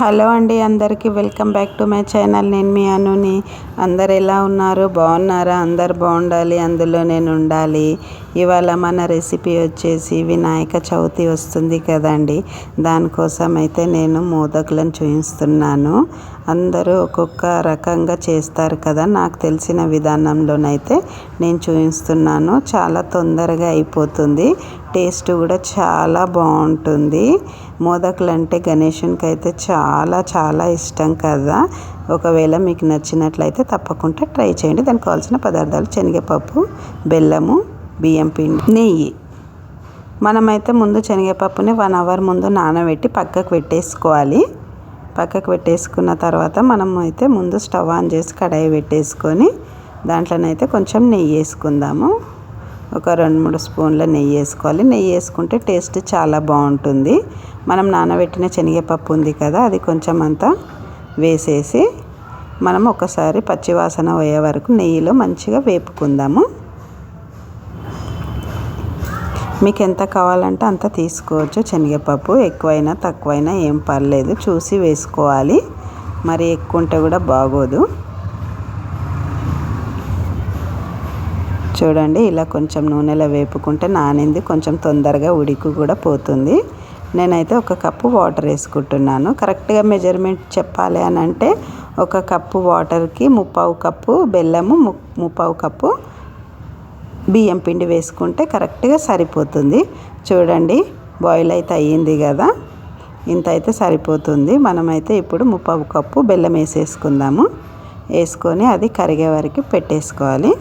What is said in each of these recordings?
Hello అండి అందరికీ welcome back to my channel. నేను మీ అనుని. అందరు ఎలా ఉన్నారు? బాగున్నారా? అందరు బాగుండాలి. అందులో నేను ఉండాలి. ఇవాళ మన రెసిపీ వచ్చేసి వినాయక చవితి వస్తుంది కదండి. దానికోసం అయితే నేను మోదకులను చూపిస్తున్నాను అందరూ ఒక్కొక్క రకంగా చేస్తారు కదా నాకు తెలిసిన విధానంలోనైతే నేను చూపిస్తున్నాను చాలా తొందరగా అయిపోతుంది. టేస్ట్ కూడా చాలా బాగుంటుంది. మోదకులు అంటే గణేషునికి అయితే చాలా చాలా ఇష్టం కదా. ఒకవేళ మీకు నచ్చినట్లయితే తప్పకుండా ట్రై చేయండి. దానికి కావాల్సిన పదార్థాలు శనగపప్పు బెల్లము బియ్యం పిండి నెయ్యి. మనమైతే ముందు శనగపప్పుని వన్ అవర్ ముందు నానబెట్టి పక్కకు పెట్టేసుకోవాలి. పక్కకు పెట్టేసుకున్న తర్వాత మనం అయితే ముందు స్టవ్ ఆన్ చేసి కడాయి పెట్టేసుకొని దాంట్లోనైతే కొంచెం నెయ్యి వేసుకుందాము. ఒక రెండు మూడు స్పూన్ల నెయ్యి వేసుకోవాలి. నెయ్యి వేసుకుంటే టేస్ట్ చాలా బాగుంటుంది. మనం నానబెట్టిన శనగపప్పు ఉంది కదా అది కొంచెం అంతా వేసేసి మనం ఒకసారి పచ్చివాసన పోయే వరకు నెయ్యిలో మంచిగా వేపుకుందాము. మీకు ఎంత కావాలంటే అంత తీసుకోవచ్చు. శనగపప్పు ఎక్కువైనా తక్కువైనా ఏం పర్లేదు. చూసి వేసుకోవాలి. మరి ఎక్కువ ఉంటే కూడా బాగోదు. చూడండి ఇలా కొంచెం నూనెలో వేపుకుంటే నానింది. కొంచెం తొందరగా ఉడికి కూడా పోతుంది. నేనైతే ఒక కప్పు వాటర్ వేసుకుంటున్నాను. కరెక్ట్గా మెజర్మెంట్ చెప్పాలి అని అంటే ఒక కప్పు వాటర్కి ముప్పావు కప్పు బెల్లము ముప్పావు కప్పు బియ్యం పిండి వేసుకుంటే కరెక్ట్గా సరిపోతుంది. చూడండి బాయిల్ అయితే అయ్యింది కదా. ఇంత అయితే సరిపోతుంది. మనమైతే ఇప్పుడు ముప్పావు కప్పు బెల్లం వేసేసుకుందాము. వేసుకొని అది కరిగే వరకు పెట్టేసుకోవాలి.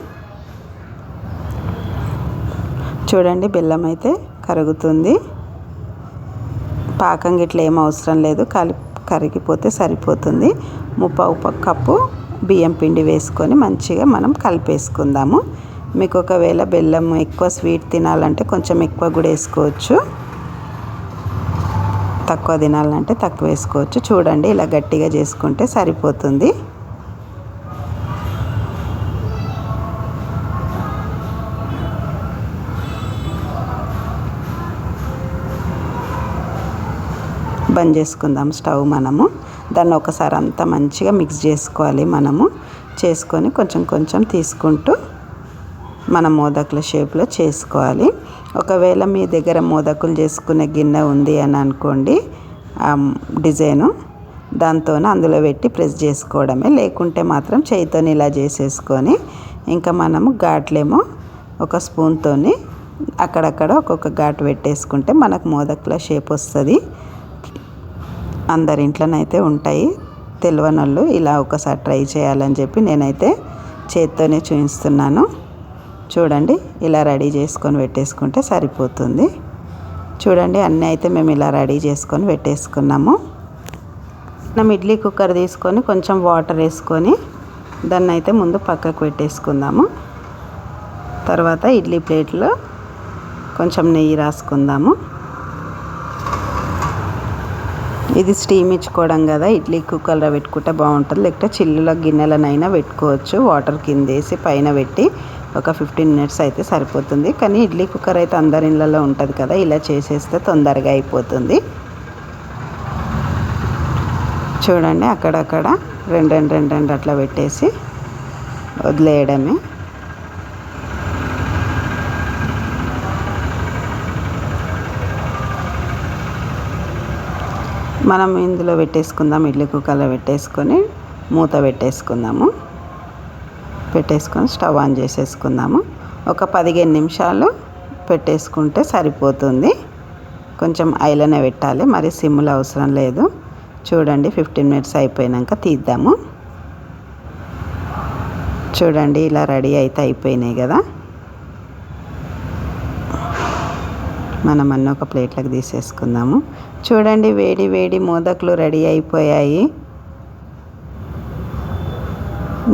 చూడండి బెల్లం అయితే కరుగుతుంది. పాకం గిట్ల ఏం అవసరం లేదు. కలి కరిగిపోతే సరిపోతుంది. ముప్పావు కప్పు బియ్యం పిండి వేసుకొని మంచిగా మనం కలిపేసుకుందాము. మీకు ఒకవేళ బెల్లం ఎక్కువ స్వీట్ తినాలంటే కొంచెం ఎక్కువ కూడా వేసుకోవచ్చు. తక్కువ తినాలంటే తక్కువ వేసుకోవచ్చు. చూడండి ఇలా గట్టిగా చేసుకుంటే సరిపోతుంది. బంద్ చేసుకుందాం స్టవ్ మనము. దాన్ని ఒకసారి అంతా మంచిగా మిక్స్ చేసుకోవాలి మనము. చేసుకొని కొంచెం కొంచెం తీసుకుంటూ మన మోదకుల షేప్లో చేసుకోవాలి. ఒకవేళ మీ దగ్గర మోదకులు చేసుకునే గిన్నె ఉంది అని అనుకోండి డిజైను దాంతో అందులో పెట్టి ప్రెస్ చేసుకోవడమే. లేకుంటే మాత్రం చేయితో ఇలా చేసేసుకొని ఇంకా మనము ఘాట్లేమో ఒక స్పూన్తో అక్కడక్కడ ఒక్కొక్క ఘాటు పెట్టేసుకుంటే మనకు మోదకుల షేప్ వస్తుంది. అందరి ఇంట్లోనైతే ఉంటాయి. తెలియనోళ్ళు ఇలా ఒకసారి ట్రై చేయాలని చెప్పి నేనైతే చేత్తోనే చూపిస్తున్నాను. చూడండి ఇలా రెడీ చేసుకొని పెట్టేసుకుంటే సరిపోతుంది. చూడండి అన్నీ అయితే మేము ఇలా రెడీ చేసుకొని పెట్టేసుకున్నాము. మనం ఇడ్లీ కుక్కర్ తీసుకొని కొంచెం వాటర్ వేసుకొని దాన్ని అయితే ముందు పక్కకు పెట్టేసుకుందాము. తర్వాత ఇడ్లీ ప్లేట్లో కొంచెం నెయ్యి రాసుకుందాము. ఇది స్టీమ్ ఇచ్చుకోవడం కదా ఇడ్లీ కుక్కర్లో పెట్టుకుంటే బాగుంటుంది. లేకపోతే చిల్లుల గిన్నెలనైనా పెట్టుకోవచ్చు వాటర్ కింద వేసి పైన పెట్టి ఒక ఫిఫ్టీన్ మినిట్స్ అయితే సరిపోతుంది. కానీ ఇడ్లీ కుక్కర్ అయితే అందరి ఇళ్ళలో ఉంటుంది కదా ఇలా చేసేస్తే తొందరగా అయిపోతుంది. చూడండి అక్కడక్కడ రెండు రెండు రెండు రెండు అట్లా పెట్టేసి వదిలేయడమే. మనం ఇందులో పెట్టేసుకుందాం ఇడ్లీ కుక్కర్లో పెట్టేసుకొని మూత పెట్టేసుకుందాము. పెట్టేసుకొని స్టవ్ ఆన్ చేసేసుకుందాము. ఒక పదిహేను నిమిషాలు పెట్టేసుకుంటే సరిపోతుంది. కొంచెం ఐలోనే పెట్టాలి మరి సిమ్లో అవసరం లేదు. చూడండి ఫిఫ్టీన్ మినిట్స్ అయిపోయినాక తీద్దాము. చూడండి ఇలా రెడీ అయితే అయిపోయినాయి కదా. మనం అన్న ఒక ప్లేట్లకు తీసేసుకుందాము. చూడండి వేడి వేడి మోదకులు రెడీ అయిపోయాయి.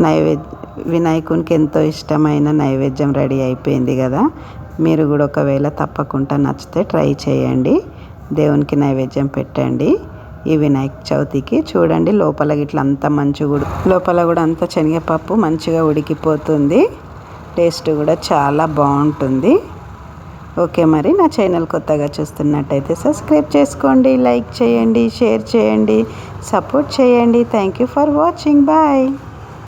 నైవేద్య వినాయకునికి ఎంతో ఇష్టమైన నైవేద్యం రెడీ అయిపోయింది కదా. మీరు కూడా ఒకవేళ తప్పకుండా నచ్చితే ట్రై చేయండి. దేవునికి నైవేద్యం పెట్టండి. ఈ వినాయక చవితికి చూడండి లోపల గిట్ల అంత మంచిగా లోపల కూడా అంత శనగపప్పు మంచిగా ఉడికిపోతుంది. టేస్ట్ కూడా చాలా బాగుంటుంది. ఓకే మరి నా ఛానల్ కొత్తగా చూస్తున్నట్టయితే సబ్స్క్రైబ్ చేసుకోండి లైక్ చేయండి షేర్ చేయండి సపోర్ట్ చేయండి. Thank you for watching. Bye.